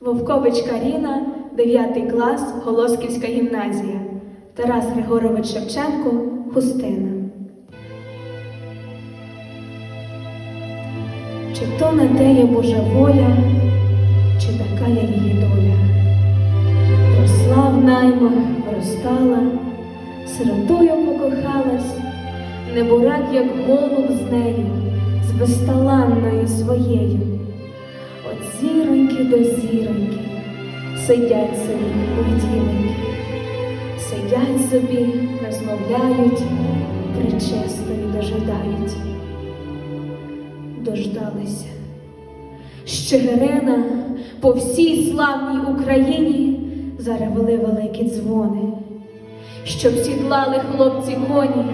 Вовкович Каріна, 9 клас, Голосківська гімназія. Тарас Григорович Шевченко, Хустина. Чи то на те є Божа воля, чи така є її доля? Росла в наймах, виростала, сиротою покохалась, не бурак, як голуб з нею, з безталанною своєю. Сидять собі уділеньки, сидять собі, розмовляють, причестою дожидають. Дождалися. З Чигирина по всій славній Україні заревели великі дзвони, щоб сідлали хлопці коні,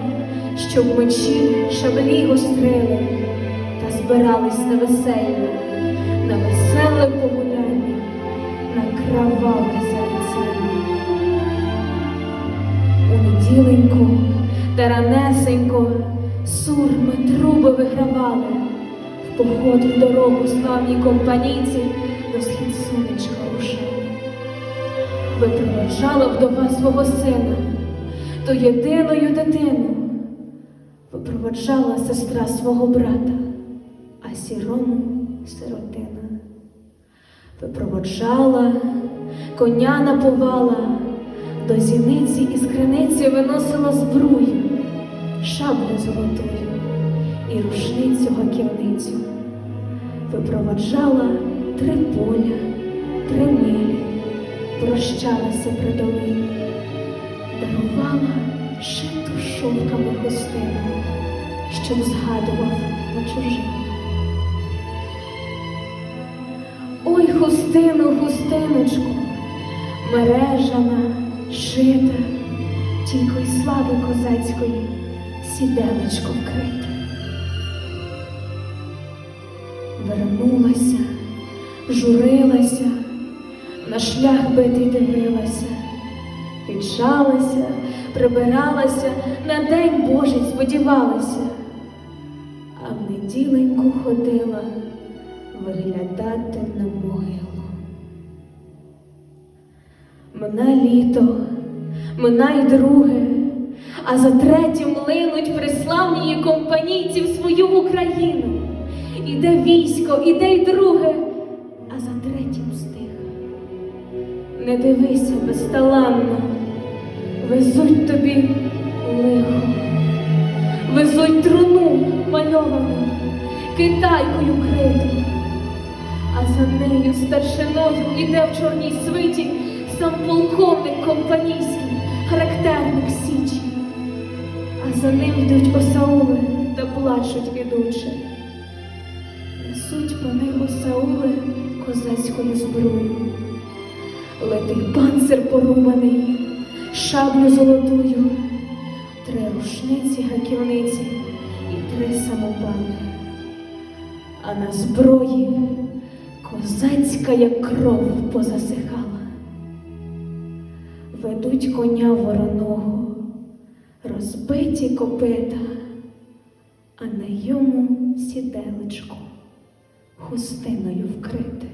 щоб мечі шаблі гострили та збирались на весілля, на веселе погуляння, на кроваве зайцяння. У неділеньку та ранесенько сурми труби вигравали, в поход в дорогу славній компанійці до схід сонечка рушили. Випроводжала вдова свого сина, то єдиною дитину, випроводжала сестра свого брата, а сірому сиротина. Випроводжала, коня напувала, до зіниці із криниці виносила збрую, шаблю золотую і рушницю гаківницю. Випроводжала три поля, три милі, прощалася при долині, дарувала шиту шовками хустину, щоб згадував на чужині. Хустину, хустиночку, мережана, шита, тільки й слави козацької сіделечко вкрите. Вернулася, журилася, на шлях битий дивилася, віджалася, прибиралася, на день Божий сподівалася, а в неділеньку ходила виглядати на Мина літо, мина й друге, а за третім линуть приславні компанійці в свою Україну. Іде військо, іде й друге, а за третім стиха. Не дивися безталанно, везуть тобі лихо, везуть труну мальовану, китайкою криту, а за нею старшиною іде в чорній свиті сам полковник компанійський, характерник Січі, а за ним йдуть осаули та плачуть ідучи. Несуть вони осаули козацькою зброю. Летить панцир порубаний, шаблю золотую, три рушниці гаківниці і три самопали. А на зброї козацька, як кров позасихала. Ведуть коня вороного, розбиті копита, а на йому сіделечко хустиною вкрите.